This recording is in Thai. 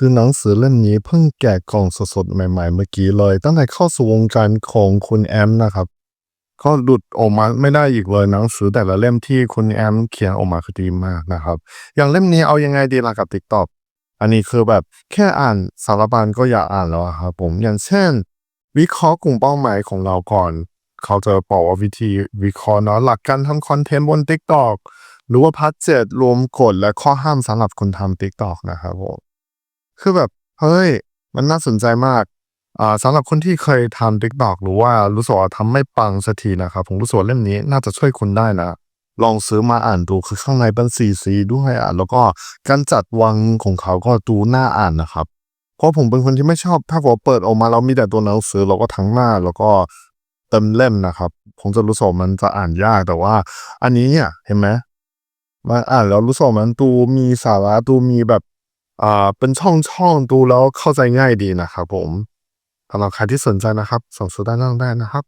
คือหนังสือเล่มนี้เพิ่งแกะกล่องสดๆ ใหม่ ๆ เมื่อกี้เลย ตั้งแต่เข้าสู่วงการของคุณแอมนะครับ ก็หลุดออกมาไม่ได้อีกเลยหนังสือแต่ละเล่มที่คุณแอมเขียนออกมาคือดีมากนะครับ อย่างเล่มนี้เอายังไงดีล่ะกับ TikTok อันนี้คือแบบแค่อ่านสารบัญก็อยากอ่านแล้วครับผมอย่างเช่น วิเคราะห์กลุ่มเป้าหมายของเราก่อน เขาจะบอกว่าวิธีวิเคราะห์เนาะหลักการทำคอนเทนต์บน TikTok หรือว่าพาร์ทเจ็ดรวมกฎและข้อห้ามสำหรับคนทำ TikTok นะครับผม คือแบบ เฮ้ย มันน่าสนใจมาก อ่าสำหรับคนที่เคยทำ TikTok หรือว่ารู้สึกว่าทำไม่ปังสักทีนะครับ ผมรู้สึกว่าเล่มนี้น่าจะช่วยคุณได้นะ ลองซื้อมาอ่านดูคือข้างในเป็นสีสีด้วยอะแล้วก็การจัดวางของเขาก็ดูน่าอ่านนะครับ เพราะผมเป็นคนที่ไม่ชอบถ้าผมเปิดออกมาแล้วมีแต่ตัวหนังสือแล้วก็ทั้งหน้าแล้วก็เต็มเล่มนะครับผมจะรู้สึกว่ามันจะอ่านยากแต่ว่า อันนี้เนี่ยเห็นไหมมาอ่านแล้วรู้สึกว่ามันดูมีสาระดูมีแบบ อ่าเป็นช่องช่องดูแล้วเข้าใจง่ายดีนะครับผมสำหรับใครที่สนใจนะครับส่งซื้อด้านล่างได้นะครับ